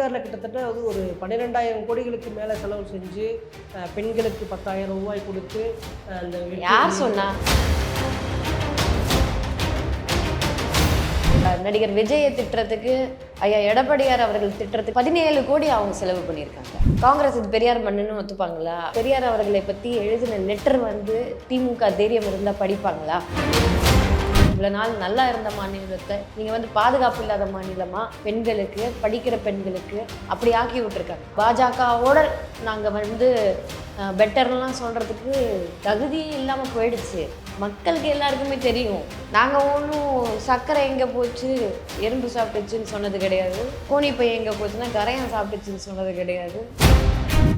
பீகாரில் கிட்டத்தட்ட வந்து ஒரு பன்னிரெண்டாயிரம் கோடிகளுக்கு மேலே செலவு செஞ்சு பெண்களுக்கு பத்தாயிரம் ரூபாய் கொடுத்து அந்த யார் சொன்னா? நடிகர் விஜயை திட்டுறதுக்கு ஐயா எடப்பாடியார் அவர்கள் திட்டுறதுக்கு பதினேழு கோடி அவங்க செலவு பண்ணியிருக்காங்க. காங்கிரஸ் பெரியார் மண்ணுன்னு ஒத்துப்பாங்களா? பெரியார் அவர்களை பற்றி எழுதின லெட்டர் வந்து திமுக தைரியம் இருந்தால் படிப்பாங்களா? இவ்வளோ நாள் நல்லா இருந்த மாநிலத்தை நீங்கள் வந்து பாதுகாப்பு இல்லாத மாநிலமாக பெண்களுக்கு படிக்கிற பெண்களுக்கு அப்படி ஆக்கி விட்டுருக்காங்க பாஜகவோட நாங்கள் வந்து பெட்டர்லாம் சொல்கிறதுக்கு தகுதியே இல்லாமல் போயிடுச்சு. மக்களுக்கு எல்லாருக்குமே தெரியும். நாங்கள் ஒன்றும் சர்க்கரை எங்கே போச்சு? எறும்பு சாப்பிட்டுச்சுன்னு சொன்னது கிடையாது. கோணிப்பை எங்கே போச்சுன்னா கரையான் சாப்பிட்டுச்சுன்னு சொன்னது கிடையாது.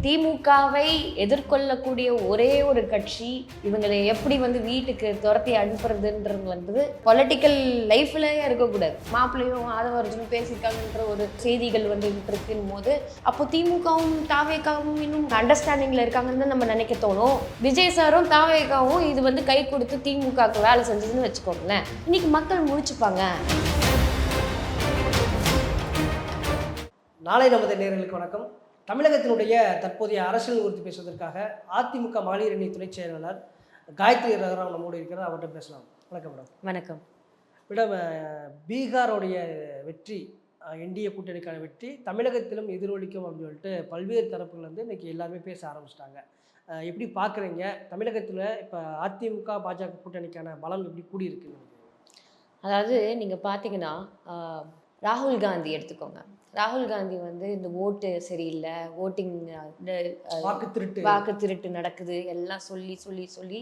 திமுகவை எதிர்கொள்ளக்கூடிய ஒரே ஒரு கட்சி இவங்களை எப்படி வந்து வீட்டுக்கு துரத்தி அனுப்புறதுன்றது வந்து பொலிட்டிக்கல் லைஃப்லயே இருக்கக்கூடாது. மாப்பிள்ளையும் ஆதவர்ஜனும் பேசியிருக்காங்கன்ற ஒரு செய்திகள் வந்து இருக்குன்னு போது அப்போ திமுகவும் தாவேக்காவும் இன்னும் அண்டர்ஸ்டாண்டிங்ல இருக்காங்கன்னு தான் நம்ம நினைக்க தோணும். விஜய் சாரும் தாவேக்காவும் இது வந்து கை கொடுத்து திமுகவுக்கு வேலை செஞ்சதுன்னு வச்சுக்கோங்களேன். இன்னைக்கு மக்கள் முடிச்சுப்பாங்க நாளை நமது நேர்களுக்கு வணக்கம். தமிழகத்தினுடைய தற்போதைய அரசியல் குறித்து பேசுவதற்காக அதிமுக மாநில அணி துணைச் செயலாளர் காயத்ரி ரகராம் நம்மோடு இருக்கிறார். அவர்கிட்ட பேசலாம். வணக்கம் மேடம். வணக்கம். மேடம் பீகாரோடைய வெற்றி என்டிஏ கூட்டணிக்கான வெற்றி தமிழகத்திலும் எதிரொலிக்கும் அப்படின்னு சொல்லிட்டு பல்வேறு தரப்புகள் வந்து இன்னைக்கு எல்லாருமே பேச ஆரம்பிச்சிட்டாங்க. எப்படி பார்க்குறீங்க தமிழகத்தில் இப்போ அதிமுக பாஜக கூட்டணிக்கான பலம் எப்படி கூடியிருக்கு? அதாவது நீங்கள் பார்த்தீங்கன்னா ராகுல் காந்தி எடுத்துக்கோங்க. ராகுல் காந்தி வந்து இந்த ஓட்டு சரியில்லை ஓட்டிங் வாக்கு திருட்டு. வாக்கு திருட்டு நடக்குது எல்லாம் சொல்லி சொல்லி சொல்லி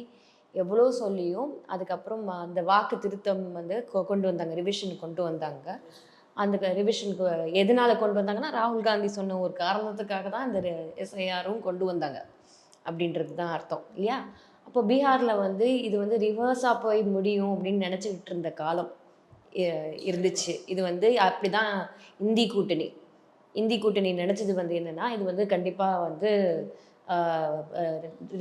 எவ்வளோ சொல்லியும் அதுக்கப்புறம் அந்த வாக்கு திருத்தம் வந்து கொ- கொண்டு வந்தாங்க ரிவிஷன் கொண்டு வந்தாங்க. அந்த ரிவிஷனுக்கு எதனால கொண்டு வந்தாங்கன்னா ராகுல் காந்தி சொன்ன ஒரு காரணத்துக்காக தான் இந்த எஸ்ஐஆரும் கொண்டு வந்தாங்க அப்படின்றது தான் அர்த்தம் இல்லையா? அப்போ பீகாரில் வந்து இது வந்து ரிவர்ஸாக போய் முடியும் அப்படின்னு நினச்சிக்கிட்டு இருந்த காலம். இருந்துச்சு. இது வந்து அப்படி தான் இந்தி கூட்டணி. இந்தி கூட்டணி நினச்சது வந்து என்னன்னா இது வந்து கண்டிப்பாக வந்து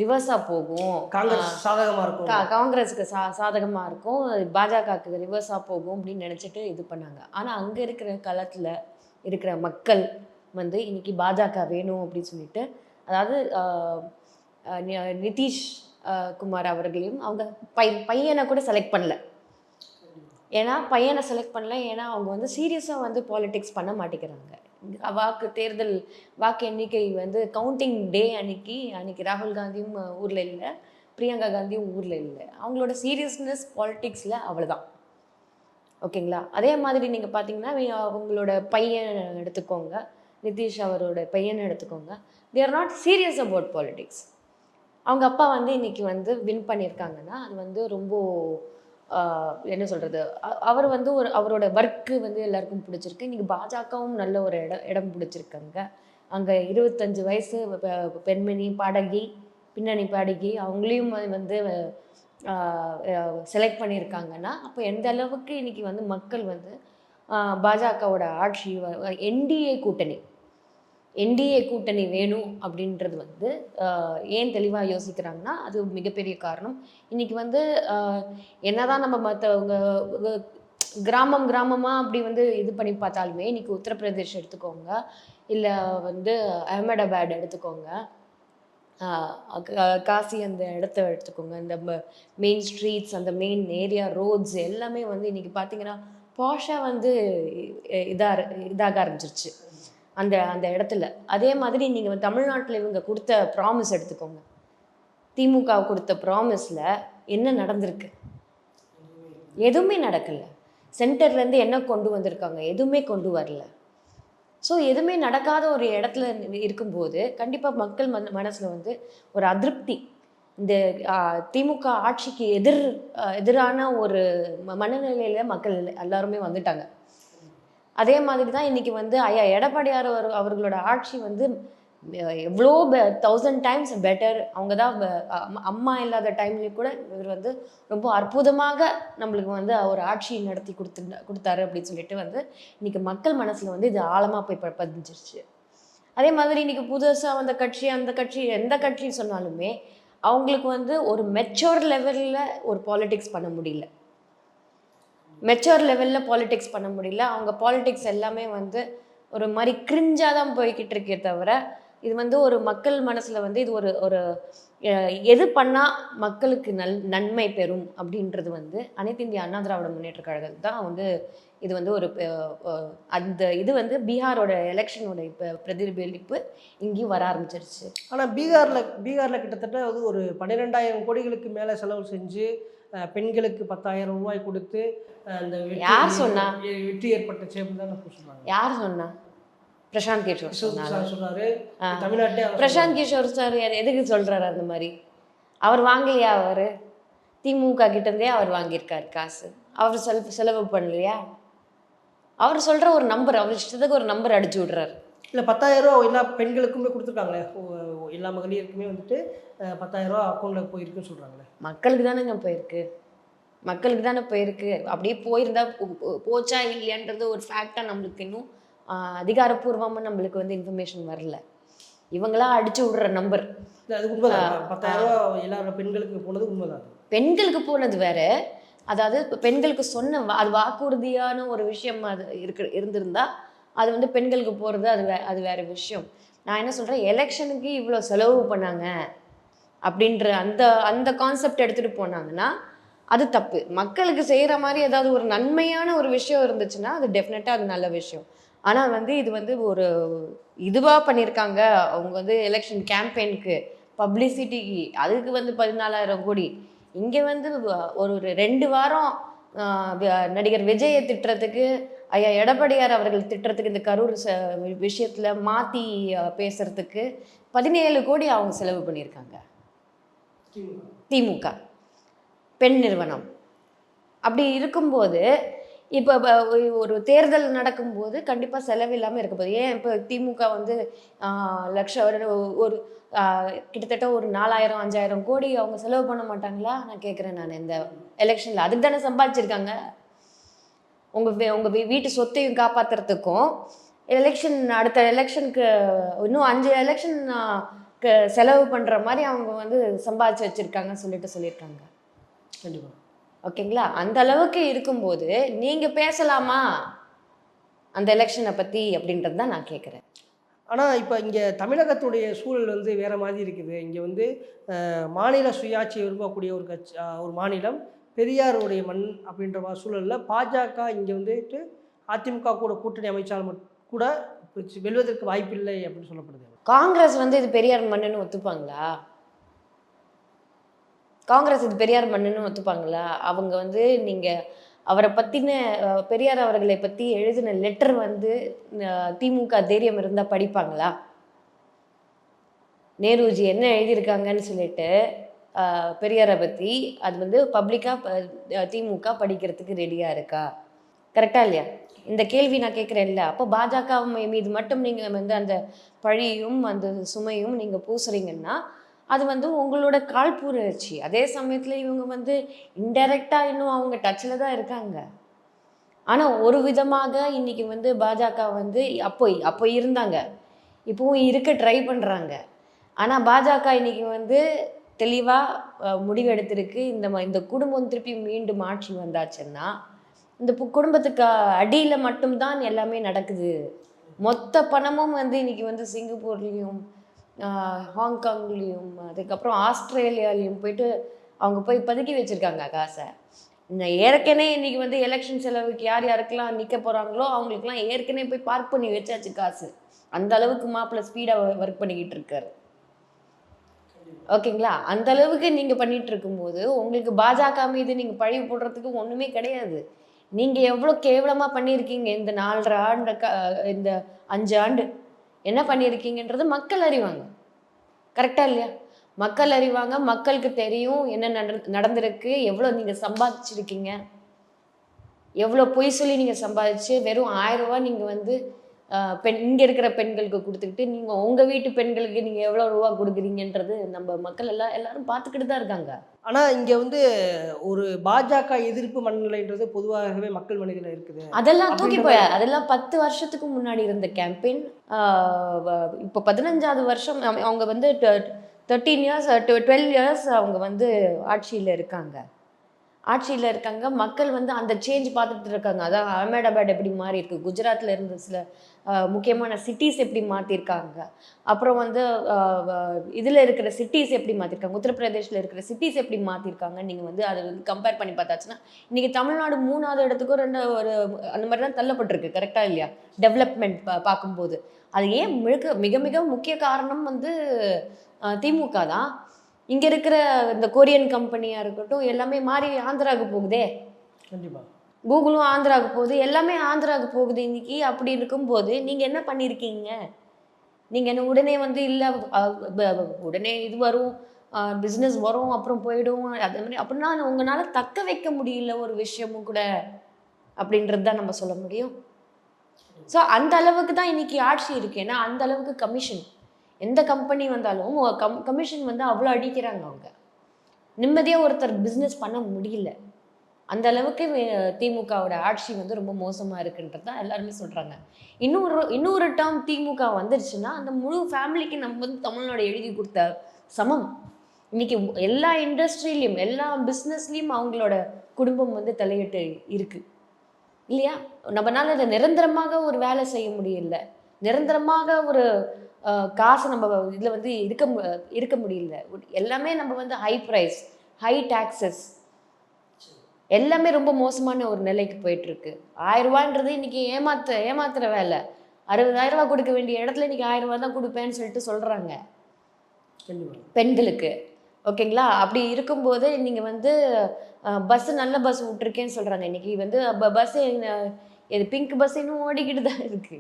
ரிவர்ஸாக போகும். காங்கிரஸ் சாதகமாக இருக்கும். காங்கிரஸுக்கு சா சாதகமாக இருக்கும். பாஜகவுக்கு ரிவர்ஸாக போகும் அப்படின்னு நினச்சிட்டு இது பண்ணாங்க. ஆனால் அங்கே இருக்கிற களத்தில் இருக்கிற மக்கள் வந்து இன்னைக்கு பாஜக வேணும் அப்படின்னு சொல்லிட்டு அதாவது நிதிஷ் குமார் அவர்களையும் அவங்க பை பையனை கூட செலக்ட் பண்ணல. ஏன்னா பையனை செலக்ட் பண்ணல ஏன்னா அவங்க வந்து சீரியஸாக வந்து பாலிடிக்ஸ் பண்ண மாட்டேங்கிறாங்க. வாக்கு தேர்தல் வாக்கு எண்ணிக்கை வந்து கவுண்டிங் டே அன்னைக்கு அன்னைக்கு ராகுல் காந்தியும் ஊரில் இல்லை பிரியங்கா காந்தியும் ஊரில் இல்லை. அவங்களோட சீரியஸ்னஸ் பாலிடிக்ஸில் அவ்வளோதான் ஓகேங்களா? அதே மாதிரி நீங்கள் பார்த்தீங்கன்னா அவங்களோட பையன் எடுத்துக்கோங்க. நிதிஷ் அவரோட பையன் எடுத்துக்கோங்க. They are not serious about politics அவங்க அப்பா வந்து இன்னைக்கு வந்து வின் பண்ணியிருக்காங்கன்னா அது வந்து ரொம்ப என்ன சொல்கிறது அவர் வந்து ஒரு அவரோட ஒர்க்கு வந்து எல்லாருக்கும் பிடிச்சிருக்கு. இன்றைக்கி பாஜகவும் நல்ல ஒரு இடம் இடம் பிடிச்சிருக்காங்க. அங்கே இருபத்தஞ்சு வயசு பெண்மணி பாடகி பின்னணி பாடகி அவங்களையும் வந்து செலக்ட் பண்ணியிருக்காங்கன்னா அப்போ எந்த அளவுக்கு இன்னைக்கு வந்து மக்கள் வந்து பாஜகவோட ஆட்சி என்டிஏ கூட்டணி என்டிஏ கூட்டணி வேணும் அப்படின்றது வந்து ஏன் தெளிவாக யோசிக்கிறாங்கன்னா அது மிகப்பெரிய காரணம். இன்றைக்கி வந்து என்னதான் நம்ம மற்றவங்க கிராமம் கிராமமாக அப்படி வந்து இது பண்ணி பார்த்தாலுமே இன்றைக்கி உத்தரப்பிரதேஷ் எடுத்துக்கோங்க இல்லை வந்து அகமதாபாத் எடுத்துக்கோங்க காசி அந்த இடத்த எடுத்துக்கோங்க இந்த மெயின் ஸ்ட்ரீட்ஸ் அந்த மெயின் ஏரியா ரோட்ஸ் எல்லாமே வந்து இன்றைக்கி பார்த்தீங்கன்னா பாஷாக வந்து இதாக இதாக ஆரம்பிச்சிருச்சு. அந்த அந்த இடத்துல. அதே மாதிரி நீங்கள் தமிழ்நாட்டில் இவங்க கொடுத்த ப்ராமிஸ் எடுத்துக்கோங்க. திமுக கொடுத்த ப்ராமிஸில் என்ன நடந்திருக்கு? எதுவுமே நடக்கல. சென்டர்லேருந்து என்ன கொண்டு வந்திருக்காங்க? எதுவுமே கொண்டு வரல. ஸோ எதுவுமே நடக்காத ஒரு இடத்துல இருக்கும்போது கண்டிப்பாக மக்கள் மன மனசில் வந்து ஒரு அதிருப்தி. இந்த திமுக ஆட்சிக்கு எதிர் எதிரான ஒரு ம- மக்கள் எல்லாருமே வந்துட்டாங்க. அதே மாதிரி தான் இன்றைக்கி வந்து ஐயா எடப்பாடியார் அவர் அவர்களோட ஆட்சி வந்து எவ்வளோ தௌசண்ட் டைம்ஸ் பெட்டர் அவங்க தான் அம்மா- இல்லாத டைம்லேயும் கூட இவர் வந்து ரொம்ப அற்புதமாக நம்மளுக்கு வந்து ஒரு ஆட்சி நடத்தி கொடுத்து கொடுத்தாரு அப்படின்னு சொல்லிட்டு வந்து இன்றைக்கி மக்கள் மனசில் வந்து இது ஆழமாக போய் ப- பதிஞ்சிருச்சு. அதே மாதிரி இன்றைக்கி புதுசாக வந்த கட்சி அந்த கட்சி எந்த கட்சின்னு சொன்னாலுமே அவங்களுக்கு வந்து ஒரு மெச்சோர் லெவலில் ஒரு பாலிடிக்ஸ் பண்ண முடியல. மெச்சோர் லெவலில் பாலிடிக்ஸ் பண்ண முடியல. அவங்க பாலிடிக்ஸ் எல்லாமே வந்து ஒரு மாதிரி கிரிஞ்சாக தான் போய்கிட்டு இருக்கே தவிர இது வந்து ஒரு மக்கள் மனசில் வந்து இது ஒரு ஒரு எது பண்ணால் மக்களுக்கு நல் நன்மை பெறும் அப்படின்றது வந்து அனைத்து இந்திய அண்ணா திராவிட முன்னேற்ற கழகம் தான் வந்து இது வந்து ஒரு அந்த இது வந்து பீகாரோட எலெக்ஷனோட இப்போ பிரதிபலிப்பு இங்கேயும் வர ஆரம்பிச்சிருச்சு. ஆனால் பீகாரில் பீகாரில் கிட்டத்தட்ட வந்து ஒரு பன்னிரெண்டாயிரம் கோடிகளுக்கு மேலே செலவு செஞ்சு பெண்களுக்கு பத்தாயிரம் ரூபாய் கொடுத்து அந்த யார் சொன்னா? வெற்றி ஏற்பட்ட சேப்பு தான் சொல்கிறாங்க யார் சொன்னா? பிரசாந்த் கிஷோர் சொன்னாரா? தமிழ்நாட்டிலே பிரசாந்த் கிஷோர் சார் எது- எதுக்கு சொல்றாரு அந்த மாதிரி? அவர் வாங்கலையா அவர்? திமுக கிட்ட இருந்தே அவர் வாங்கியிருக்காரு காசு. அவர் செலவு செலவு பண்ணலையா? அவர் சொல்ற ஒரு நம்பர் அவர் இஷ்டத்துக்கு ஒரு நம்பர் அடிச்சு விடுறாரு. இல்லை பத்தாயிரம் ரூபா எல்லா பெண்களுக்குமே கொடுத்துருக்காங்களே. எல்லா மகளிருக்குமே வந்துட்டு ரூபா அக்கௌண்ட்டில் போயிருக்குன்னு சொல்கிறாங்களே மக்களுக்கு தானேங்க போயிருக்கு. மக்களுக்கு தானே போயிருக்கு. அப்படியே போயிருந்தா போச்சா இல்லையான்றது ஒரு ஃபேக்டாக நம்மளுக்கு இன்னும் ஆஹ், அதிகாரப்பூர்வமா நம்மளுக்கு வந்து இன்ஃபர்மேஷன் வரல. இவங்களா அடிச்சு விடுற நம்பர் அது உண்மைதான். பத்தாயிரம் ரூபா எல்லா பெண்களுக்கு போனது உண்மைதான். பெண்களுக்கு போனது வேற. அதாவது பெண்களுக்கு சொன்ன அது வாக்குறுதியான ஒரு விஷயம் அது இருக்கு இருந்திருந்தா அது வந்து பெண்களுக்கு போகிறது அது வே அது வேற விஷயம். நான் என்ன சொல்கிறேன் எலெக்ஷனுக்கு இவ்வளோ செலவு பண்ணாங்க அப்படின்ற அந்த அந்த கான்செப்ட் எடுத்துகிட்டு போனாங்கன்னா அது தப்பு. மக்களுக்கு செய்கிற மாதிரி ஏதாவது ஒரு நன்மையான ஒரு விஷயம் இருந்துச்சுன்னா அது டெஃபினட்டாக அது நல்ல விஷயம். ஆனால் வந்து இது வந்து ஒரு இதுவாக பண்ணியிருக்காங்க அவங்க வந்து எலெக்ஷன் கேம்பெயினுக்கு பப்ளிசிட்டிக்கு அதுக்கு வந்து பதினாலாயிரம் கோடி. இங்கே வந்து ஒரு ஒரு ரெண்டு வாரம் நடிகர் விஜயை திட்டுறதுக்கு ஐயா எடப்பாடியார் அவர்கள் திட்டத்துக்கு இந்த கரூர் ச விஷயத்தில் மாற்றி பேசுறதுக்கு பதினேழு கோடி அவங்க செலவு பண்ணியிருக்காங்க. திமுக. பெண் நிறுவனம். அப்படி இருக்கும்போது இப்போ ஒரு தேர்தல் நடக்கும்போது கண்டிப்பாக செலவு இல்லாமல் இருக்க போகுது. ஏன் இப்போ திமுக வந்து லட்சம் ஒரு- ஒரு கிட்டத்தட்ட ஒரு நாலாயிரம் அஞ்சாயிரம் கோடி அவங்க செலவு பண்ண மாட்டாங்களா? நான் கேட்குறேன் நான். இந்த எலெக்ஷனில் அதுக்கு தானே சம்பாதிச்சிருக்காங்க. உங்கள் உங்கள் வீட்டு சொத்தையும் காப்பாற்றுறதுக்கும் எலெக்ஷன் அடுத்த எலெக்ஷனுக்கு இன்னும் அஞ்சு எலெக்ஷன் செலவு பண்ணுற மாதிரி அவங்க வந்து சம்பாதிச்சு வச்சுருக்காங்கன்னு சொல்லிட்டு சொல்லியிருக்காங்க. கண்டிப்பாக ஓகேங்களா? அந்த அளவுக்கு இருக்கும்போது நீங்கள் பேசலாமா? அந்த எலெக்ஷனை பற்றி அப்படின்றது தான் நான் கேட்குறேன் ஆனால் இப்போ இங்கே தமிழகத்துடைய சூழல் வந்து வேறு மாதிரி இருக்குது. இங்கே வந்து மாநில சுயாட்சியை விரும்பக்கூடிய ஒரு கட்சி ஒரு மாநிலம் பெரியாருடைய மண் அப்படின்ற மாதிரி சூழலில் பாஜக இங்கே வந்துட்டு அதிமுக கூட கூட்டணி அமைச்சால் கூட வெல்வதற்கு வாய்ப்பில்லை அப்படின்னு சொல்லப்படுது. காங்கிரஸ் வந்து இது பெரியார் மண்ணுன்னு ஒத்துப்பாங்களா? காங்கிரஸ் இது பெரியார் மண்ணுன்னு ஒத்துப்பாங்களா? அவங்க வந்து நீங்கள் அவரை பற்றின பெரியார் அவர்களை பற்றி எழுதின லெட்டர் வந்து திமுக தைரியம் இருந்தால் படிப்பாங்களா? நேருஜி என்ன எழுதியிருக்காங்கன்னு சொல்லிட்டு பெரியாரை பற்றி அது வந்து பப்ளிக்காக திமுக படிக்கிறதுக்கு ரெடியாக இருக்கா? கரெக்டாக இல்லையா? இந்த கேள்வி நான் கேட்குறேன்ல. அப்போ பாஜக மீது மட்டும் நீங்கள் வந்து அந்த பழியும் அந்த சுமையும் நீங்கள் பூசுறீங்கன்னா அது வந்து உங்களோட காழ்ப்புணர்ச்சி அதே சமயத்தில் இவங்க வந்து இன்டெரக்டாக இன்னும் அவங்க டச்சில் தான் இருக்காங்க. ஆனால் ஒரு விதமாக இன்னைக்கு வந்து பாஜக வந்து அப்போ அப்போ இருந்தாங்க. இப்போவும் இருக்க ட்ரை பண்ணுறாங்க ஆனால் பாஜக இன்னைக்கு வந்து தெளிவாக முடிவெடுத்திருக்கு. இந்த ம- இந்த குடும்பம் திருப்பி மீண்டும் ஆட்சி வந்தாச்சுன்னா இந்த குடும்பத்துக்கு அடியில் மட்டும்தான் எல்லாமே நடக்குது. மொத்த பணமும் வந்து இன்றைக்கி வந்து சிங்கப்பூர்லேயும் ஹாங்காங்லேயும் அதுக்கப்புறம் ஆஸ்திரேலியாலையும் போயிட்டு அவங்க போய் பதுக்கி வச்சுருக்காங்க காசை. இந்த ஏற்கனவே இன்றைக்கி வந்து எலெக்ஷன் செலவுக்கு யார் யாருக்கெல்லாம் நிற்க போகிறாங்களோ அவங்களுக்குலாம் ஏற்கனவே போய் பார்க் பண்ணி வச்சாச்சு காசு. அந்த அளவுக்கு மாப்பிள்ளை ஸ்பீடாக ஒர்க் பண்ணிக்கிட்டு இருக்காரு. ஓகேங்களா? அந்த அளவுக்கு நீங்கள் பண்ணிட்டு இருக்கும்போது உங்களுக்கு பாஜக மீது நீங்கள் பழி போடுறதுக்கு ஒன்றுமே கிடையாது. நீங்கள் எவ்வளோ கேவலமாக பண்ணியிருக்கீங்க இந்த நாலரை ஆண்டு க இந்த அஞ்சு ஆண்டு? என்ன பண்ணியிருக்கீங்கன்றது மக்கள் அறிவாங்க. கரெக்டா இல்லையா? மக்கள் அறிவாங்க மக்களுக்கு தெரியும் என்ன நட- நடந்திருக்கு எவ்வளோ நீங்கள் சம்பாதிச்சிருக்கீங்க. எவ்வளோ பொய் சொல்லி நீங்கள் சம்பாதிச்சு வெறும் ஆயிரம் ரூபாய் நீங்கள் வந்து பெண் இங்கே இருக்கிற பெண்களுக்கு கொடுத்துக்கிட்டு நீங்கள் உங்கள் வீட்டு பெண்களுக்கு நீங்கள் எவ்வளோ ரூபா கொடுக்குறீங்கன்றது நம்ம மக்கள் எல்லாம் எல்லாரும் பார்த்துக்கிட்டு தான் இருக்காங்க. ஆனால் இங்கே வந்து ஒரு பாஜக எதிர்ப்பு மனநிலைன்றது பொதுவாகவே மக்கள் மனதில் இருக்குது. அதெல்லாம் தூக்கி போய் அதெல்லாம் பத்து வருஷத்துக்கு முன்னாடி இருந்த கேம்பெயின் இப்போ பதினஞ்சாவது வருஷம் அவ- அவங்க வந்து தேர்ட்டீன் இயர்ஸ் டுவெல் இயர்ஸ் அவங்க வந்து ஆட்சியில் இருக்காங்க. ஆட்சியில் இருக்காங்க. மக்கள் வந்து அந்த சேஞ்ச் பார்த்துட்டு இருக்காங்க. அதான் அகமதாபாத் எப்படி மாறி இருக்கு குஜராத்தில் இருந்த சில முக்கியமான சிட்டிஸ் எப்படி மாற்றிருக்காங்க அப்புறம் வந்து இதில் இருக்கிற சிட்டிஸ் எப்படி மாற்றிருக்காங்க உத்தரப்பிரதேஷில் இருக்கிற சிட்டிஸ் எப்படி மாற்றிருக்காங்க நீங்கள் வந்து அதை வந்து கம்பேர் பண்ணி பார்த்தாச்சுன்னா இன்றைக்கி தமிழ்நாடு மூணாவது இடத்துக்கும் ரெண்டு ஒரு அந்த மாதிரி தான் தள்ளப்பட்டிருக்கு கரெக்டாக இல்லையா? டெவலப்மெண்ட் பா பார்க்கும்போது. அது ஏன் மிக மிக மிக முக்கிய காரணம் வந்து திமுக தான். இங்கே இருக்கிற இந்த கொரியன் கம்பெனியாக இருக்கட்டும் எல்லாமே மாறி ஆந்திராவுக்கு போகுதே. கண்டிப்பாக கூகுளும் ஆந்திராவுக்கு போகுது எல்லாமே ஆந்திராவுக்கு போகுது இன்னைக்கு. அப்படி இருக்கும்போது நீங்கள் என்ன பண்ணியிருக்கீங்க நீங்கள் என்ன உடனே வந்து இல்லை உடனே இது வரும் பிஸ்னஸ் வரும் அப்புறம் போயிடும் அதே மாதிரி அப்படின்னா உங்களால் தக்க வைக்க முடியல ஒரு விஷயமும் கூட அப்படின்றது தான் நம்ம சொல்ல முடியும். ஸோ அந்த அளவுக்கு தான் இன்னைக்கு ஆட்சி இருக்கு. ஏன்னா அந்த அளவுக்கு கமிஷன் எந்த கம்பெனி வந்தாலும் கம் கமிஷன் வந்து அவ்வளோ அடிக்கிறாங்க அவங்க. நிம்மதியாக ஒருத்தர் பிஸ்னஸ் பண்ண முடியல. அந்த அளவுக்கு திமுகவோட ஆட்சி வந்து ரொம்ப மோசமாக இருக்குன்றது தான் எல்லாருமே சொல்கிறாங்க இன்னொரு இன்னொரு டேர்ம் திமுக வந்துருச்சுன்னா அந்த முழு ஃபேமிலிக்கு நம்ம வந்து தமிழ்நாடு எழுதி கொடுத்த சமம். இன்னைக்கு எல்லா இண்டஸ்ட்ரியிலையும் எல்லா பிஸ்னஸ்லேயும் அவங்களோட குடும்பம் வந்து தலையிட்டு இருக்குது இல்லையா? நம்மளால் இதை நிரந்தரமாக ஒரு வேலை செய்ய முடியல. நிரந்தரமாக ஒரு காசு நம்ம இதில் வந்து இருக்க இருக்க முடியல. எல்லாமே நம்ம வந்து ஹை ப்ரைஸ் ஹை டாக்ஸஸ் எல்லாமே ரொம்ப மோசமான ஒரு நிலைக்கு போயிட்டு இருக்கு ஆயிரம் ரூபான்றது இன்னைக்கு ஏமாத்த ஏமாத்துற வேலை. அறுபதாயிரம் ரூபாய் கொடுக்க வேண்டிய இடத்துல இன்னைக்கு ஆயிரம் ரூபாய் தான் கொடுப்பேன்னு சொல்லிட்டு கண்டிப்பாக பெண்களுக்கு. ஓகேங்களா? அப்படி இருக்கும்போது நீங்கள் வந்து பஸ் நல்ல பஸ் விட்டுருக்கேன்னு சொல்கிறாங்க இன்னைக்கு வந்து பஸ் இது பிங்க் பஸ் இன்னும் ஓடிக்கிட்டு தான் இருக்கு.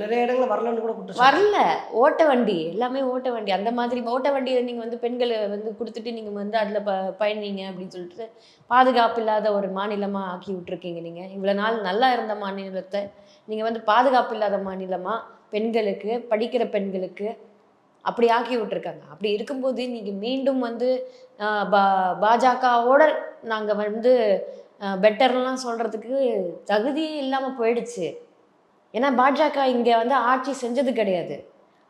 நிறைய இடங்கள் வரலன்னு கூட வரல. ஓட்ட வண்டி. எல்லாமே ஓட்ட வண்டி. அந்த மாதிரி ஓட்ட வண்டியை நீங்கள் வந்து பெண்களை வந்து கொடுத்துட்டு நீங்கள் வந்து அதில் ப பயணிங்க அப்படின்னு சொல்லிட்டு பாதுகாப்பு இல்லாத ஒரு மாநிலமாக ஆக்கி விட்டுருக்கீங்க நீங்கள் இவ்வளோ நாள் நல்லா இருந்த மாநிலத்தை நீங்கள் வந்து பாதுகாப்பு இல்லாத மாநிலமாக பெண்களுக்கு படிக்கிற பெண்களுக்கு அப்படி ஆக்கி விட்டுருக்காங்க. அப்படி இருக்கும்போது நீங்கள் மீண்டும் வந்து பா பாஜகவோட நாங்கள் வந்து பெட்டர்லாம் சொல்கிறதுக்கு தகுதியே இல்லாமல் போயிடுச்சு. ஏன்னா பாஜக இங்கே வந்து ஆட்சி செஞ்சது கிடையாது.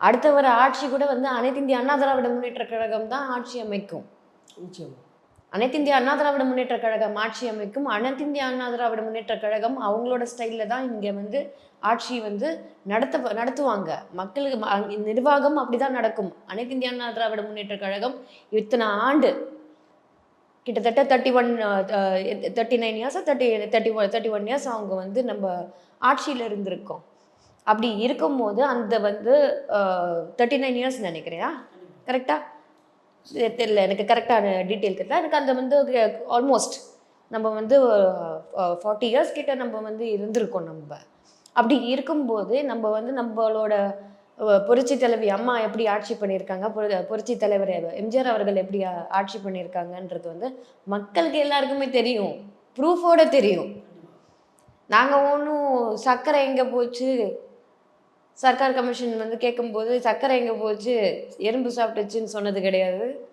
அடுத்த வர ஆட்சி கூட வந்து அனைத்து இந்திய அண்ணா திராவிட முன்னேற்ற கழகம் தான் ஆட்சி அமைக்கும். நிச்சயமா. அனைத்து இந்திய அண்ணா திராவிட முன்னேற்ற கழகம் ஆட்சி அமைக்கும். அனைத்து இந்திய அண்ணா திராவிட முன்னேற்ற கழகம் அவங்களோட ஸ்டைலில் தான் இங்கே வந்து ஆட்சி வந்து நடத்த நடத்துவாங்க. மக்களுக்கு நிர்வாகம் அப்படிதான் நடக்கும். அனைத்து இந்திய அண்ணா திராவிட முன்னேற்ற கழகம் இத்தனை ஆண்டு கிட்டத்தட்ட தேர்ட்டி ஒன் தேர்ட்டி நைன் இயர்ஸாக thirty thirty one thirty one years அவங்க வந்து நம்ம ஆட்சியில் இருந்திருக்கோம். அப்படி இருக்கும்போது அந்த வந்து தேர்ட்டி நைன் இயர்ஸ் நினைக்கிறியா? கரெக்டாக தெரியல எனக்கு கரெக்டான டீட்டெயில் தெரியல. எனக்கு அந்த வந்து ஆல்மோஸ்ட் நம்ம வந்து ஃபார்ட்டி இயர்ஸ் கிட்ட நம்ம வந்து இருந்திருக்கோம் நம்ம. அப்படி இருக்கும்போது நம்ம வந்து நம்மளோட புரட்சி தலைவி அம்மா எப்படி ஆட்சி பண்ணியிருக்காங்க? புர- புரட்சி தலைவர் எம்ஜிஆர் அவர்கள் எப்படி ஆட்சி பண்ணியிருக்காங்கன்றது வந்து மக்களுக்கு எல்லாருக்குமே தெரியும். ப்ரூஃபோட தெரியும். நாங்கள் ஒன்றும் சர்க்கரை எங்கே போச்சு? சர்க்கார் கமிஷன் வந்து கேட்கும்போது சர்க்கரை எங்கே போச்சு? எறும்பு சாப்பிட்டுச்சுன்னு சொன்னது கிடையாது.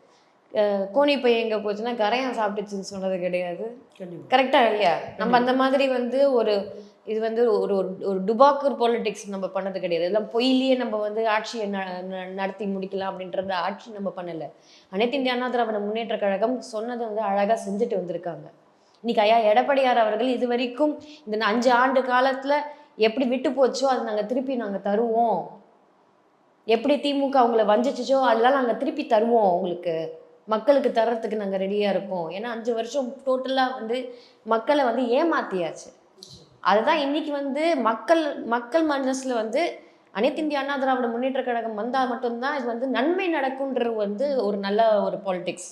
அஹ் கோணி பை எங்கே போச்சுன்னா கரையான் சாப்பிட்டுச்சுன்னு சொன்னது கிடையாது. கரெக்டாக இல்லையா? நம்ம அந்த மாதிரி வந்து ஒரு இது வந்து ஒரு ஒரு ஒரு டுபாக்கூர் பாலிடிக்ஸ் நம்ம பண்ணது கிடையாது. எல்லாம் பொய்யிலேயே நம்ம வந்து ஆட்சியை ந ந- நடத்தி முடிக்கலாம் அப்படின்றத ஆட்சி நம்ம பண்ணலை. அனைத்து இந்திய அண்ணா திராவிட முன்னேற்ற கழகம் சொன்னதை வந்து அழகாக செஞ்சுட்டு வந்திருக்காங்க. இன்னைக்கு ஐயா எடப்பாடியார் அவர்கள் இது வரைக்கும் இந்த அஞ்சு ஆண்டு காலத்தில் எப்படி விட்டு போச்சோ அதை நாங்கள் திருப்பி நாங்கள் தருவோம். எப்படி திமுக அவங்கள வஞ்சிச்சோ அதெல்லாம் நாங்கள் திருப்பி தருவோம் அவங்களுக்கு. மக்களுக்கு தர்றதுக்கு நாங்கள் ரெடியாக இருப்போம். ஏன்னா அஞ்சு வருஷம் டோட்டலாக வந்து மக்களை வந்து ஏமாத்தியாச்சு. அதுதான் இன்னைக்கு வந்து மக்கள் மக்கள் மனசில் வந்து அனைத்து இந்திய அண்ணா திராவிட முன்னேற்ற கழகம் வந்தால் மட்டும்தான் இது வந்து நன்மை நடக்கும்ன்றது வந்து ஒரு நல்ல ஒரு பாலிடிக்ஸ்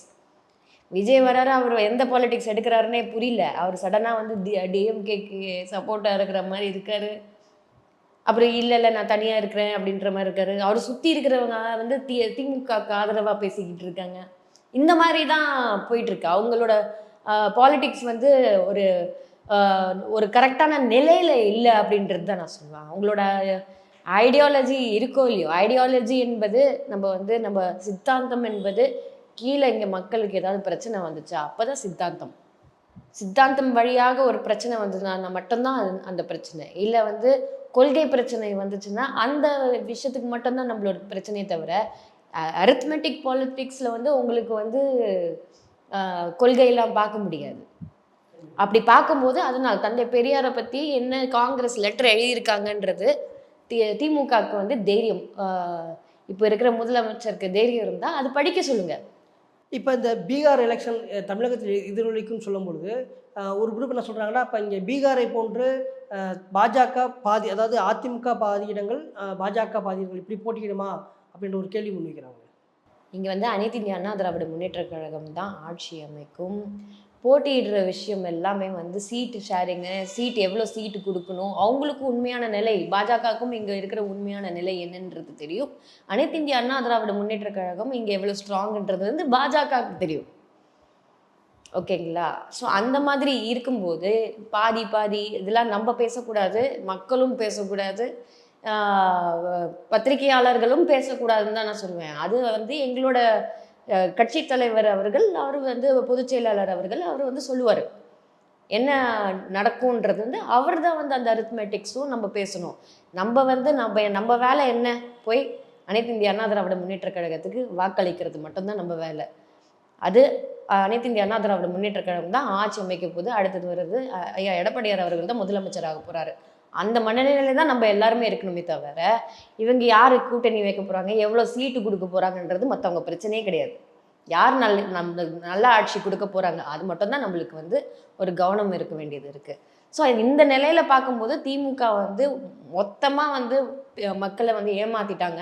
விஜய் வராரு அவர் எந்த பாலிடிக்ஸ் எடுக்கிறாருன்னே புரியல. அவர் சடனாக வந்து டிஎம்கேக்கு சப்போர்ட்டாக இருக்கிற மாதிரி இருக்காரு. அப்புறம் இல்லை இல்லை நான் தனியாக இருக்கிறேன் அப்படின்ற மாதிரி இருக்காரு. அவர் சுற்றி இருக்கிறவங்க வந்து தி திமுக ஆதரவாக பேசிக்கிட்டு இருக்காங்க. இந்த மாதிரி தான் போயிட்டுருக்கு அவங்களோட பாலிடிக்ஸ் வந்து ஒரு ஒரு கரெக்டான நிலையில் இல்லை அப்படின்றது தான் நான் சொல்லுவேன். அவங்களோட ஐடியாலஜி இருக்கோ இல்லையோ ஐடியாலஜி என்பது நம்ம வந்து நம்ம சித்தாந்தம் என்பது கீழே இங்கே மக்களுக்கு ஏதாவது பிரச்சனை வந்துச்சா அப்போ தான் சித்தாந்தம். சித்தாந்தம் வழியாக ஒரு பிரச்சனை வந்ததுன்னா மட்டும்தான் அந்த பிரச்சனை. இல்லை வந்து கொள்கை பிரச்சனை வந்துச்சுன்னா அந்த விஷயத்துக்கு மட்டும்தான் நம்மளோட பிரச்சனையை தவிர அரித்மெட்டிக் பாலிட்டிக்ஸில் வந்து உங்களுக்கு வந்து கொள்கையெல்லாம் பார்க்க முடியாது. அப்படி பார்க்கும்போது அதனால் தந்தை பெரியாரை பற்றி என்ன காங்கிரஸ் லெட்டர் எழுதியிருக்காங்கன்றது தி திமுகவுக்கு வந்து தைரியம். இப்போ இருக்கிற முதலமைச்சருக்கு தைரியம் இருந்தால் அது படிக்க சொல்லுங்கள் இப்போ இந்த பீகார் எலெக்ஷன் தமிழகத்தில் எதிரொலிக்கும்னு சொல்லும் பொழுது ஒரு குரூப் என்ன சொல்கிறாங்கன்னா இப்போ இங்கே பீகாரை போன்று பாஜக பாதி அதாவது அதிமுக பாதி இடங்கள் பாஜக பாதி இடங்கள் இப்படி போட்டியிடுமா அப்படின்ற ஒரு கேள்வி முன்வைக்கிறாங்க. இங்கே வந்து அனைத்து அண்ணா திராவிட முன்னேற்ற கழகம் தான் ஆட்சி அமைக்கும். போட்டியிடுற விஷயம் எல்லாமே வந்து சீட்டு ஷேரிங்கு சீட் எவ்வளோ சீட்டு கொடுக்கணும் அவங்களுக்கு உண்மையான நிலை பாஜகவுக்கும் இங்கே இருக்கிற உண்மையான நிலை என்னன்றது தெரியும். அனைத்து இந்திய அண்ணா திராவிட முன்னேற்ற கழகம் இங்கே எவ்வளோ ஸ்ட்ராங்ன்றது வந்து பாஜகவுக்கு தெரியும். ஓகேங்களா ஸோ அந்த மாதிரி இருக்கும்போது பாதி பாதி இதெல்லாம் நம்ம பேசக்கூடாது மக்களும் பேசக்கூடாது பத்திரிகையாளர்களும் பேசக்கூடாதுன்னு தான் நான் சொல்லுவேன் அது வந்து எங்களோட கட்சி தலைவர் அவர்கள் அவர் வந்து பொதுச் செயலாளர் அவர்கள் அவர் வந்து சொல்லுவார் என்ன நடக்கும்ன்றது வந்து அவர் தான் வந்து அந்த அரித்மெட்டிக்ஸும் நம்ம பேசணும். நம்ம வந்து நம்ம நம்ம வேலை என்ன? போய் அனைத்து இந்திய அண்ணா திராவிட முன்னேற்ற கழகத்துக்கு வாக்களிக்கிறது மட்டும்தான் நம்ம வேலை. அது அனைத்து இந்திய அண்ணா திராவிட முன்னேற்ற கழகம் தான் ஆட்சி அமைக்க போகுது. அடுத்தது வருது ஐயா எடப்பாடியார் அவர்கள் தான் முதலமைச்சராக போகிறாரு அந்த மனநிலையில தான் நம்ம எல்லாருமே இருக்கணுமே தவிர இவங்க யார் கூட்டணி வைக்க போகிறாங்க எவ்வளோ சீட்டு கொடுக்க போகிறாங்கன்றது மற்றவங்க பிரச்சனையே கிடையாது. யார் நல்ல நம்ம நல்ல ஆட்சி கொடுக்க போகிறாங்க அது மட்டும்தான் நம்மளுக்கு வந்து ஒரு கவனம் இருக்க வேண்டியது இருக்குது ஸோ இந்த நிலையில் பார்க்கும்போது திமுக வந்து மொத்தமாக வந்து மக்களை வந்து ஏமாத்திட்டாங்க.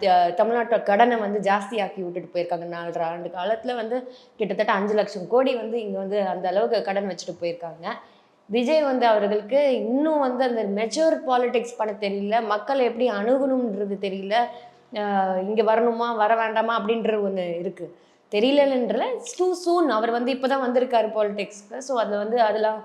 த- தமிழ்நாட்டோட கடனை வந்து ஜாஸ்தியாக்கி விட்டுட்டு போயிருக்காங்க. நாலரை ஆண்டு காலத்தில் வந்து கிட்டத்தட்ட அஞ்சு லட்சம் கோடி வந்து இங்கே வந்து அந்த அளவுக்கு கடன் வச்சுட்டு போயிருக்காங்க. விஜய் வந்து அவர்களுக்கு இன்னும் வந்து அந்த மெச்சூர் பாலிடிக்ஸ் பண்ண தெரியல. மக்களை எப்படி அணுகணுன்றது தெரியல. இங்கே வரணுமா வர வேண்டாமா அப்படின்ற ஒன்று இருக்குது தெரியலன்றல டூ சூன் அவர் வந்து இப்போ தான் வந்திருக்காரு பாலிடிக்ஸ்க்கு ஸோ அதை வந்து அதெல்லாம்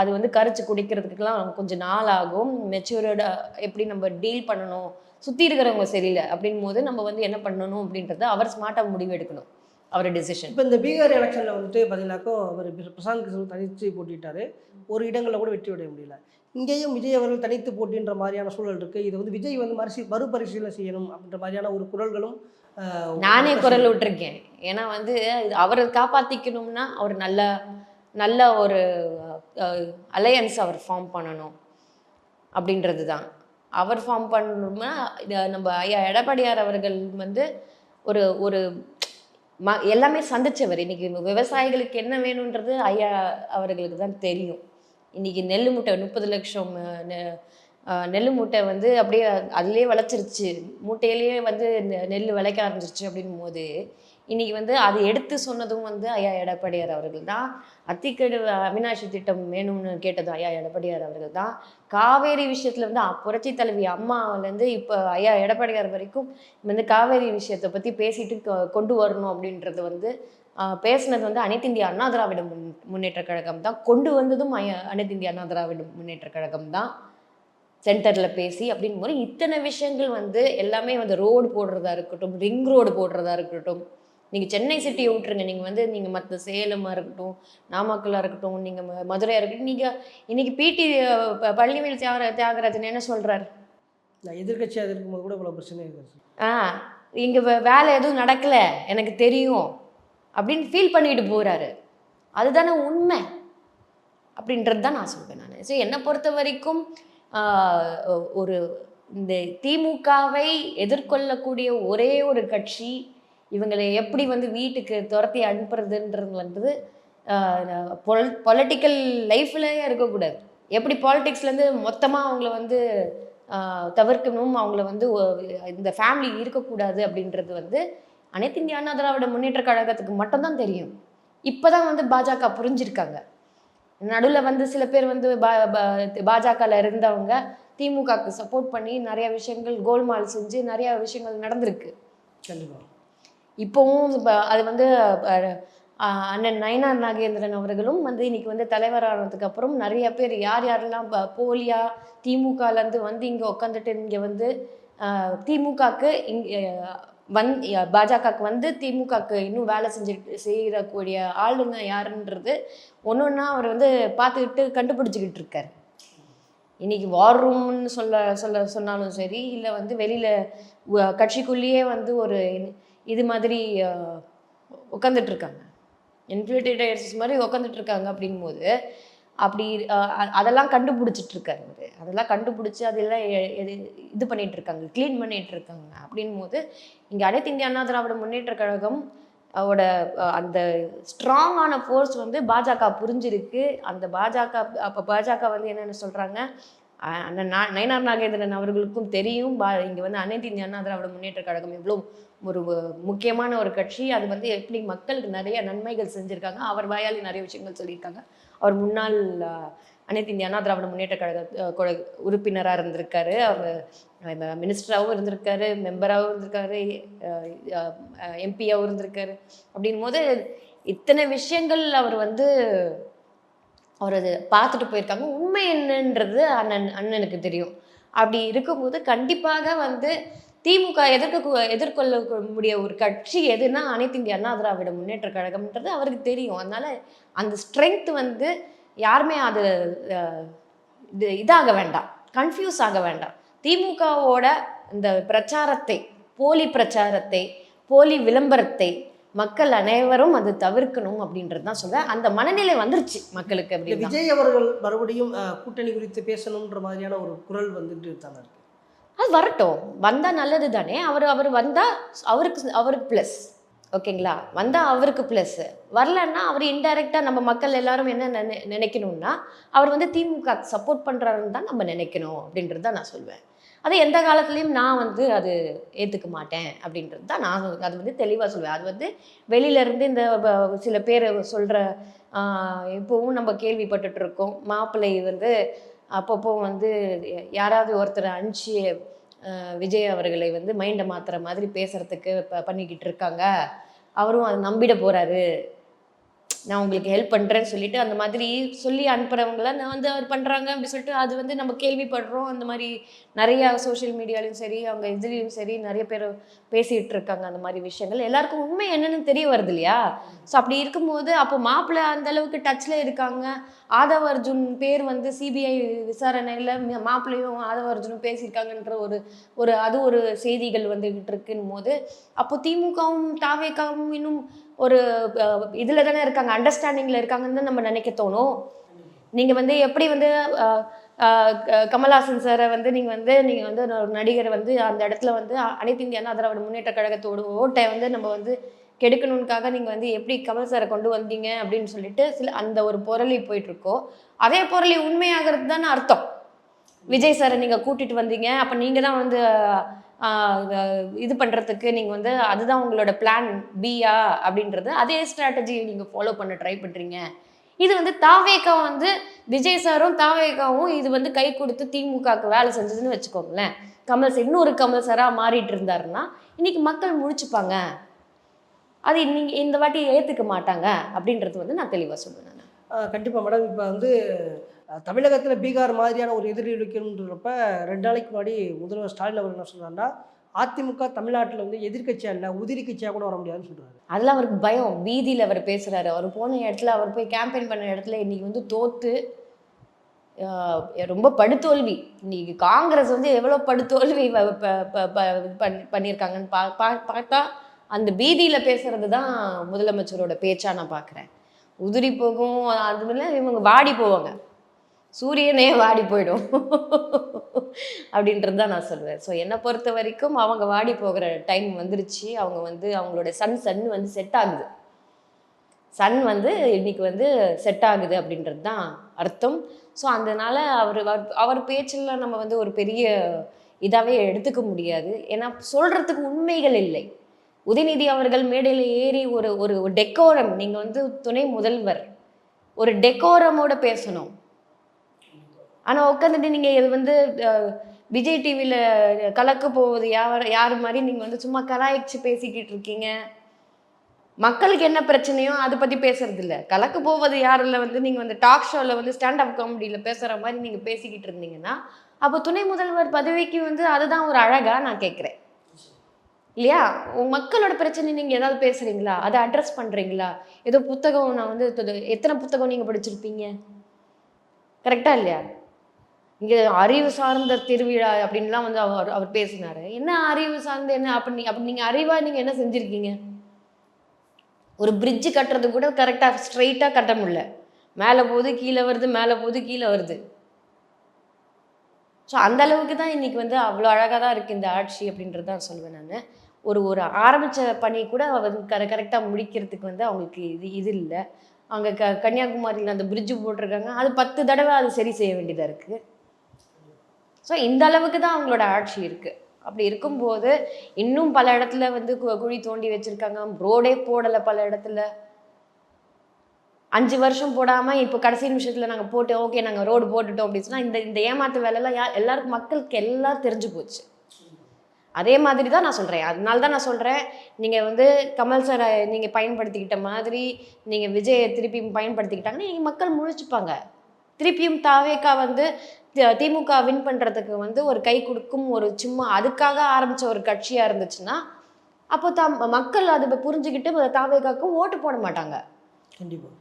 அது வந்து கரைச்சு குடிக்கிறதுக்கெல்லாம் கொஞ்சம் நாள் ஆகும். மெச்சூரோட எப்படி நம்ம டீல் பண்ணணும் சுற்றி இருக்கிறவங்க சரியில்லை அப்படின் போது நம்ம வந்து என்ன பண்ணணும் அப்படின்றத அவர் ஸ்மார்ட்டாக முடிவு எடுக்கணும். அவர் டிசிஷன் இப்போ இந்த பீகார் எலெக்ஷனில் வந்துட்டு பார்த்தீங்கன்னாக்கோ அவர் பிர- பிரசாந்த் கிஷோர் தனித்து போட்டிட்டாரு. ஒரு இடங்களில் கூட வெற்றி அடைய முடியல. இங்கேயும் விஜய் அவர்கள் தனித்து போட்டின்ற மாதிரியான சூழல் இருக்குது இது வந்து விஜய் வந்து மறுசி மறுபரிசீலனை செய்யணும் அப்படின்ற மாதிரியான ஒரு குரல்களும் நானே குரல் விட்டுருக்கேன். ஏன்னா வந்து அவரை காப்பாற்றிக்கணும்னா அவர் நல்ல நல்ல ஒரு அலையன்ஸ் அவர் ஃபார்ம் பண்ணணும் அப்படின்றது தான் அவர் ஃபார்ம் பண்ணணும்னா நம்ம ஐயா எடப்பாடியார் அவர்கள் வந்து ஒரு ஒரு ம எல்லாமே சந்திச்சவர். இன்றைக்கி விவசாயிகளுக்கு என்ன வேணுன்றது ஐயா அவர்களுக்கு தான் தெரியும். இன்றைக்கி நெல் மூட்டை முப்பது லட்சம் நெல் மூட்டை வந்து அப்படியே அதுலேயே விளைச்சிருச்சு மூட்டையிலேயே வந்து நெ- நெல் விளைக்க ஆரம்பிச்சிருச்சு அப்படின் போது இன்னைக்கு வந்து அது எடுத்து சொன்னதும் வந்து ஐயா எடப்பாடியார் அவர்கள் தான். அத்திக்கடு அவினாஷி திட்டம் வேணும்னு கேட்டதும் ஐயா எடப்பாடியார் அவர்கள் தான். காவேரி விஷயத்துல வந்து புரட்சி தலைவி அம்மாவிலேருந்து இப்போ ஐயா எடப்பாடியார் வரைக்கும் வந்து காவேரி விஷயத்தை பற்றி பேசிட்டு கொண்டு வரணும் அப்படின்றது வந்து பேசினது வந்து அனைத்து இந்திய அண்ணா திராவிட முன் முன்னேற்ற கழகம் தான். கொண்டு வந்ததும் ஐயா அனைத்து இந்திய அண்ணா திராவிட முன்னேற்ற கழகம் தான். சென்டரில் பேசி அப்படின்னு போது இத்தனை விஷயங்கள் வந்து எல்லாமே வந்து ரோடு போடுறதா இருக்கட்டும் ரிங் ரோடு போடுறதா இருக்கட்டும் நீங்கள் சென்னை சிட்டியை விட்டுருங்க. நீங்கள் வந்து நீங்கள் மற்ற சேலமாக இருக்கட்டும் நாமக்கல்லாக இருக்கட்டும் நீங்கள் மதுரையாக இருக்கட்டும் நீங்கள் இன்னைக்கு பிடி பள்ளிவேல் தியாக தியாகராஜன் என்ன சொல்கிறார் நான் எதிர்க்கட்சியாக இருக்கும்போது கூட இவ்வளோ பிரச்சனை இருக்குது ஆ இங்கே வேலை எதுவும் நடக்கல எனக்கு தெரியும் அப்படின்னு ஃபீல் பண்ணிட்டு போகிறாரு அதுதானே உண்மை. அப்படின்றது தான் நான் சொல்வேன் நான். ஸோ என்னை பொறுத்த வரைக்கும் ஒரு இந்த திமுகவை எதிர்கொள்ளக்கூடிய ஒரே ஒரு கட்சி இவங்களை எப்படி வந்து வீட்டுக்கு துரத்தி அனுப்புறதுன்றது வந்து பொலிட்டிக்கல் லைஃப்லேயே இருக்கக்கூடாது. எப்படி பாலிடிக்ஸ்லேருந்து மொத்தமாக அவங்கள வந்து தவிர்க்கணும் அவங்கள வந்து இந்த ஃபேமிலி இருக்கக்கூடாது அப்படின்றது வந்து அனைத்து இந்திய அண்ணா திராவிட முன்னேற்ற கழகத்துக்கு மட்டும்தான் தெரியும். இப்போ தான் வந்து பாஜக புரிஞ்சிருக்காங்க. நடுவில் வந்து சில பேர் வந்து பாஜகவில் இருந்தவங்க திமுகவுக்கு சப்போர்ட் பண்ணி நிறைய விஷயங்கள் கோல்மால் செஞ்சு நிறைய விஷயங்கள் நடந்திருக்கு. கண்டிப்பாக இப்போவும் அது வந்து அண்ணன் நயனார் நாகேந்திரன் அவர்களும் வந்து இன்னைக்கு வந்து தலைவரானதுக்கு அப்புறம் நிறைய பேர் யார் யாரெல்லாம் ப- போலியா திமுகலேருந்து வந்து இங்கே உட்காந்துட்டு இங்கே வந்து திமுகக்கு இங்கே வந் பாஜகவுக்கு வந்து திமுகக்கு இன்னும் வேலை செஞ்சு செய்யக்கூடிய ஆளுங்க யாருன்றது ஒன்று ஒன்றா அவர் வந்து பார்த்துக்கிட்டு கண்டுபிடிச்சிக்கிட்டு இருக்கார். இன்னைக்கு வார் ரூம்னு சொல்ல சொல்ல சொன்னாலும் சரி இல்லை வந்து வெளியில் கட்சிக்குள்ளேயே வந்து ஒரு இது மாதிரி உட்காந்துட்ருக்காங்க இருக்காங்க இன்ஃபில்ட்ரேட்டர்ஸ் மாதிரி உட்காந்துட்ருக்காங்க அப்படிங்கும்போது அப்படி அதெல்லாம் கண்டுபிடிச்சிட்டு இருக்காரு அதெல்லாம் கண்டுபிடிச்சி அதெல்லாம் எ- எது- இது பண்ணிட்டு இருக்காங்க க்ளீன் பண்ணிட்டு இருக்காங்க அப்படின் போது இங்கே அனைத்து இந்திய அண்ணா திராவிட முன்னேற்ற கழகம் அவட அந்த ஸ்ட்ராங்கான ஃபோர்ஸ் வந்து பாஜக புரிஞ்சிருக்கு. அந்த பாஜக அப்போ பாஜக வந்து என்னென்ன சொல்கிறாங்க அண்ணன் நயனார் நாகேந்திரன் அவர்களுக்கும் தெரியும். பா இங்கே வந்து அனைத்து இந்திய அண்ணா திராவிட முன்னேற்ற கழகம் எவ்வளோ ஒரு முக்கியமான ஒரு கட்சி. அது வந்து எப்படி மக்களுக்கு நிறைய நன்மைகள் செஞ்சுருக்காங்க. அவர் வாயாலே நிறைய விஷயங்கள் சொல்லியிருக்காங்க. அவர் முன்னாள் அனைத்து இந்திய அண்ணா திராவிட முன்னேற்ற கழக உறுப்பினராக இருந்திருக்காரு. அவர் மினிஸ்டராகவும் இருந்திருக்காரு மெம்பராகவும் இருந்திருக்காரு எம்பியாகவும் இருந்திருக்காரு. அப்படின் போது இத்தனை விஷயங்கள் அவர் வந்து அவர் அது பார்த்துட்டு போயிருக்காங்க. உண்மை என்னன்றது அண்ணன் அண்ணனுக்கு தெரியும். அப்படி இருக்கும்போது கண்டிப்பாக வந்து திமுக எதிர்க்க எதிர்கொள்ள முடிய ஒரு கட்சி எதுனா அனைத்து இந்திய அண்ணா திராவிட முன்னேற்ற கழகம்ன்றது அவருக்கு தெரியும். அதனால அந்த ஸ்ட்ரென்த் வந்து யாருமே அது இது இதாக வேண்டாம். கன்ஃபியூஸ் ஆக வேண்டாம். திமுகவோட இந்த பிரச்சாரத்தை போலி பிரச்சாரத்தை போலி விளம்பரத்தை மக்கள் அனைவரும் அது தவிர்க்கணும் அப்படின்றது தான் சொல்றேன். அந்த மனநிலை வந்துருச்சு மக்களுக்கு விஜய் அவர்கள் மறுபடியும் கூட்டணி குறித்து பேசணுன்ற மாதிரியான ஒரு குரல் வந்துட்டு தானே இருக்கு அது வரட்டும். வந்தா நல்லது தானே. அவர் அவர் வந்தா அவருக்கு அவருக்கு ப்ளஸ் ஓகேங்களா வந்தா அவருக்கு ப்ளஸ் வரலன்னா அவர் இன்டைரக்டா நம்ம மக்கள் எல்லாரும் என்ன நினை நினைக்கணும்னா அவர் வந்து திமுக சப்போர்ட் பண்றாருன்னு தான் நம்ம நினைக்கணும் அப்படின்றது தான் நான் சொல்வேன். அது எந்த காலத்துலேயும் நான் வந்து அது ஏற்றுக்க மாட்டேன் அப்படின்றது தான் நான் அது வந்து தெளிவாக சொல்லுவேன். அது வந்து வெளியிலேருந்து இந்த சில பேர் சொல்கிற இப்போவும் நம்ம கேள்விப்பட்டுட்டு இருக்கோம். மாப்பிள்ளை வந்து அப்பப்போ வந்து யாராவது ஒருத்தர் அனுப்பிச்சு விஜய் அவர்களை வந்து மைண்டை மாற்றுற மாதிரி பேசுகிறதுக்கு ப- பண்ணிக்கிட்டு இருக்காங்க. அவரும் அதை நம்பிட போகிறாரு நான் உங்களுக்கு ஹெல்ப் பண்ணுறேன்னு சொல்லிட்டு அந்த மாதிரி சொல்லி அனுப்புகிறவங்களாம் நான் வந்து அவர் பண்ணுறாங்க அப்படி சொல்லிட்டு அது வந்து நம்ம கேள்விப்படுறோம். அந்த மாதிரி நிறையா சோஷியல் மீடியாலையும் சரி அவங்க இதுலேயும் சரி நிறைய பேர் பேசிகிட்டு இருக்காங்க அந்த மாதிரி விஷயங்கள். எல்லாருக்கும் உண்மை என்னென்னு தெரிய வருது இல்லையா? ஸோ அப்படி இருக்கும்போது அப்போ மாப்பிள்ளை அந்த அளவுக்கு டச்சில் இருக்காங்க. ஆதவ அர்ஜுன் பேர் வந்து சிபிஐ விசாரணையில் மாப்பிள்ளையும் ஆதவ அர்ஜுனும் பேசியிருக்காங்கன்ற ஒரு ஒரு அது ஒரு செய்திகள் வந்துகிட்டு இருக்குன்னு போது அப்போ திமுகவும் தாவேக்காவும் இன்னும் ஒரு இதில் தானே இருக்காங்க அண்டர்ஸ்டாண்டிங்கில் இருக்காங்கன்னு தான் நம்ம நினைக்க தோணும். நீங்கள் வந்து எப்படி வந்து க- கமல்ஹாசன் சாரை வந்து நீங்கள் வந்து நீங்கள் வந்து ஒரு நடிகரை வந்து அந்த இடத்துல வந்து அனைத்து இந்திய அண்ணா திராவிட முன்னேற்ற கழகத்தோட ஓட்டை வந்து நம்ம வந்து கெடுக்கணுன்காக நீங்கள் வந்து எப்படி கமல் சாரை கொண்டு வந்தீங்க அப்படின்னு சொல்லிட்டு சில அந்த ஒரு பொருளி போயிட்டுருக்கோ அதே பொருளி உண்மையாகிறது தானே அர்த்தம். விஜய் சாரை நீங்கள் கூட்டிகிட்டு வந்தீங்க. அப்போ நீங்கள் தான் வந்து இது பண்ணுறதுக்கு நீங்கள் வந்து அதுதான் உங்களோட பிளான் பியா அப்படின்றது அதே ஸ்ட்ராட்டஜி நீங்கள் ஃபாலோ பண்ண ட்ரை பண்ணுறீங்க இது வந்து தாவேக்கா வந்து விஜய் சாரும் தாவேக்காவும் இது வந்து கை கொடுத்து திமுகவுக்கு வேலை செஞ்சதுன்னு வச்சுக்கோங்களேன். கமல் சார் இன்னொரு கமல் சாராக மாறிட்டு இருந்தாருன்னா இன்னைக்கு மக்கள் முடிச்சுப்பாங்க அது இன்னைக்கு இந்த வாட்டி ஏற்றுக்க மாட்டாங்க அப்படின்றது வந்து நான் தெளிவாக சொல்லுவேன் கண்டிப்பாக மேடம். இப்போ வந்து தமிழகத்தில் பீகார் மாதிரியான ஒரு எதிரொலிக்கணுன்றப்ப ரெண்டு நாளைக்கு முன்னாடி முதல்வர் ஸ்டாலின் அவர் என்ன சொன்னார்னா அதிமுக தமிழ்நாட்டில் வந்து எதிர்க்கட்சியாக இல்லை உதிரி கட்சியாக கூட வர முடியாதுன்னு சொல்கிறாரு அதெல்லாம் அவருக்கு பயம். பீதியில் அவர் பேசுகிறாரு அவர் போன இடத்துல அவர் போய் கேம்பெயின் பண்ண இடத்துல இன்னைக்கு வந்து ஆஹ் ரொம்ப படுதோல்வி. இன்னைக்கு காங்கிரஸ் வந்து எவ்வளோ படுதோல்வி பண்ணியிருக்காங்கன்னு பா- பார்த்தா அந்த பீதியில் பேசுறது தான் முதலமைச்சரோட பேச்சாக நான் பார்க்குறேன் உதிரி போகும் அது இவங்க வாடி போவாங்க. சூரியனே வாடி போயிடும். அப்படின்றது தான் நான் சொல்வேன். ஸோ என்னை பொறுத்த வரைக்கும் அவங்க வாடி போகிற டைம் வந்துருச்சு. அவங்க வந்து அவங்களோட சன் சன் வந்து செட் ஆகுது. சன் வந்து இன்னைக்கு வந்து செட் ஆகுது அப்படின்றது தான் அர்த்தம். ஸோ அதனால அவர் அவர்- அவர் பேச்சில் நம்ம வந்து ஒரு பெரிய இதாகவே எடுத்துக்க முடியாது. ஏன்னா சொல்கிறதுக்கு உண்மைகள் இல்லை. உதயநிதி அவர்கள் மேடையில் ஏறி ஒரு ஒரு டெக்கோரம் நீங்கள் வந்து துணை முதல்வர் ஒரு டெக்கோரமோட பேசணும். ஆனால் உட்காந்துட்டு நீங்கள் இது வந்து விஜய் டிவியில் கலக்க போவது யார் யார் மாதிரி நீங்கள் வந்து சும்மா கலாய்ச்சி பேசிக்கிட்டு இருக்கீங்க? மக்களுக்கு என்ன பிரச்சனையோ அதை பற்றி பேசுறது இல்ல கலக்க போவது யாரில் வந்து நீங்கள் வந்து டாக் ஷோவில் வந்து ஸ்டாண்ட் அப் காமெடியில் பேசுகிற மாதிரி நீங்கள் பேசிக்கிட்டு இருந்தீங்கன்னா அப்போ துணை முதல்வர் பதவிக்கு வந்து அதுதான் ஒரு அழகா நான் கேட்குறேன் இல்லையா? உங்க மக்களோட பிரச்சனை நீங்கள் ஏதாவது பேசுகிறீங்களா அதை அட்ரஸ் பண்ணுறீங்களா ஏதோ புத்தகம் நான் வந்து எத்தனை புத்தகம் நீங்கள் படிச்சிருப்பீங்க? கரெக்டாக இல்லையா? இங்கே அறிவு சார்ந்த திருவிழா அப்படின்லாம் வந்து அவர் அவர் பேசினாரு. என்ன அறிவு சார்ந்த என்ன அப்படி நீ- அப்படி நீங்கள் அறிவாக நீங்கள் என்ன செஞ்சுருக்கீங்க? ஒரு பிரிட்ஜு கட்டுறது கூட கரெக்டாக ஸ்ட்ரைட்டாக கட்ட முடியல. மேலே போகுது கீழே வருது மேலே போகுது கீழே வருது. ஸோ அந்த அளவுக்கு தான் இன்னைக்கு வந்து அவ்வளோ அழகாக தான் இருக்குது இந்த ஆட்சி அப்படின்றது தான் சொல்லுவேன் நான். ஒரு ஒரு ஆரம்பித்த பணி கூட வந்து கர கரெக்டாக முடிக்கிறதுக்கு வந்து அவங்களுக்கு இது இது இல்லை. அங்கே க கன்னியாகுமரியில் அந்த பிரிட்ஜு போட்டிருக்காங்க. அது பத்து தடவை அது சரி செய்ய வேண்டியதாக இருக்குது ஸோ இந்த அளவுக்கு தான் அவங்களோட ஆட்சி இருக்குது அப்படி இருக்கும்போது இன்னும் பல இடத்துல வந்து கு- குழி தோண்டி வச்சுருக்காங்க. ரோடே போடலை பல இடத்துல. அஞ்சு வருஷம் போடாமல் இப்போ கடைசி நிமிஷத்தில் நாங்கள் போட்டு ஓகே நாங்கள் ரோடு போட்டுட்டோம் அப்படின்னு சொன்னால் இந்த இந்த ஏமாத்து வேலைலாம் யா எல்லாருக்கும் மக்களுக்கு எல்லாம் தெரிஞ்சு போச்சு. அதே மாதிரி தான் நான் சொல்கிறேன் அதனால தான் நான் சொல்கிறேன் நீங்கள் வந்து கமல் சாரை நீங்கள் பயன்படுத்திக்கிட்ட மாதிரி நீங்கள் விஜயை திருப்பி பயன்படுத்திக்கிட்டாங்கன்னா நீங்கள் மக்கள் முழிச்சுப்பாங்க. திருப்பியும் தாவேக்கா வந்து திமுக வின் பண்ணுறதுக்கு வந்து ஒரு கை கொடுக்கும் ஒரு சும்மா அதுக்காக ஆரம்பித்த ஒரு கட்சியாக இருந்துச்சுன்னா அப்போ த மக்கள் அதை புரிஞ்சுக்கிட்டு தாவேக்காவுக்கு ஓட்டு போட மாட்டாங்க. கண்டிப்பாக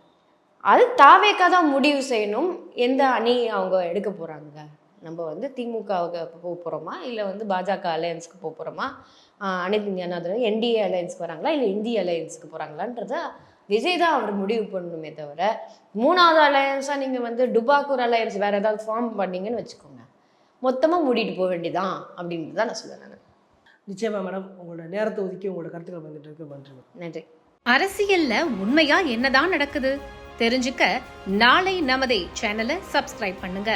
அது தாவேக்கா தான் முடிவு செய்யணும். எந்த அணி அவங்க எடுக்க போகிறாங்க நம்ம வந்து திமுகவுக்கு போக போகிறோமா இல்லை வந்து பாஜக அலையன்ஸ்க்கு போக போகிறோமா அனைத்து இந்திய அண்ணா என்டிஏ அலையன்ஸ்க்கு வராங்களா? இல்லை இந்திய அலையன்ஸ்க்கு போகிறாங்களான்றத விஜய் தான் அவர் முடிவு பண்ணணுமே தவிர மூணாவது அலையன்ஸாக நீங்கள் வந்து டுபாக்கூர் அலையன்ஸ் வேறு ஏதாவது ஃபார்ம் பண்ணீங்கன்னு வச்சுக்கோங்க. மொத்தமாக மூடிட்டு போக வேண்டியதான் அப்படின்றது தான் நான் சொல்லுவேன் நான். நிச்சயமா மேடம் உங்களோட நேரத்தை ஒதுக்கி உங்களோட கருத்துக்களை வந்துட்டு இருக்கு நன்றி. நன்றி. அரசியல்ல உண்மையா என்னதான் நடக்குது? தெரிஞ்சுக்க நாளை நமதே சேனலை சப்ஸ்கிரைப் பண்ணுங்க.